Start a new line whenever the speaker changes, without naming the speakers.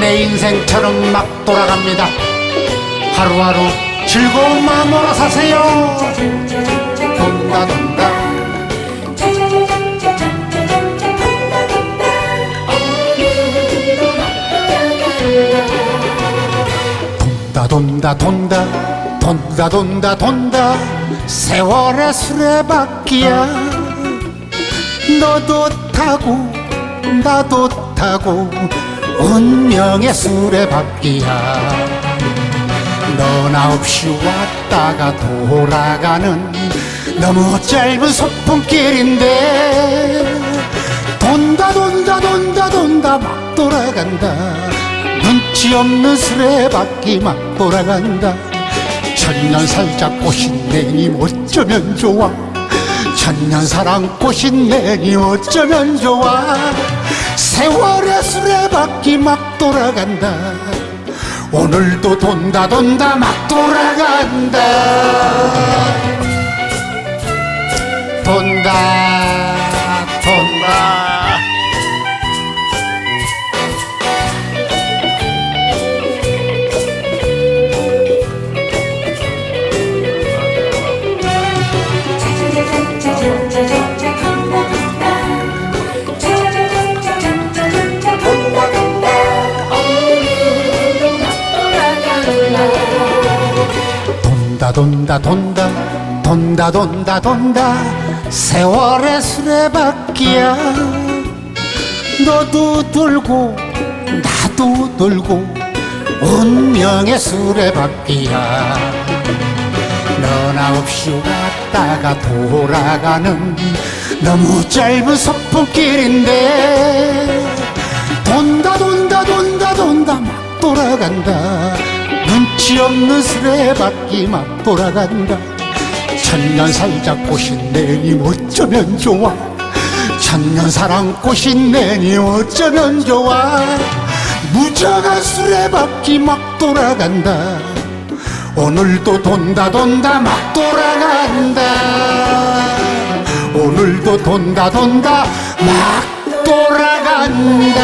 내 인생처럼 막 돌아갑니다. 하루하루 즐거운 마음으로 사세요. 돈다 돈다. 돈다 돈다 돈다 돈다 돈다 돈다 세월의 수레바퀴야 너도 타고 나도 타고 운명의 수레바퀴야. 너나 없이 왔다가 돌아가는 너무 짧은 소풍길인데 돈다 돈다 돈다 돈다 막 돌아간다. 눈치 없는 수레바퀴 막 돌아간다. 천년 살자 꽃인 내님 어쩌면 좋아? 천년 사랑 꽃인 내님 어쩌면 좋아 세월의 수레바퀴 막 돌아간다. 오늘도 돈다 돈다 막 돌아간다. 돈다 돈다 돈다 돈다 돈다 돈다 돈다. 세월의 수레바퀴야. 너도 돌고 나도 돌고 운명의 수레바퀴야. 너나 없이 왔다가 돌아가는 너무 짧은 소풍길인데 돈다 돈다 돈다 돈다 막 돌아간다 눈치 없는 수레바퀴 막 돌아간다. 천년 살자 꽃인 내님 어쩌면 좋아? 천년 사랑 꽃인 내님 어쩌면 좋아? 무정한 수레바퀴 막 돌아간다. 오늘도 돈다 돈다 막 돌아간다. 오늘도 돈다 돈다 막 돌아간다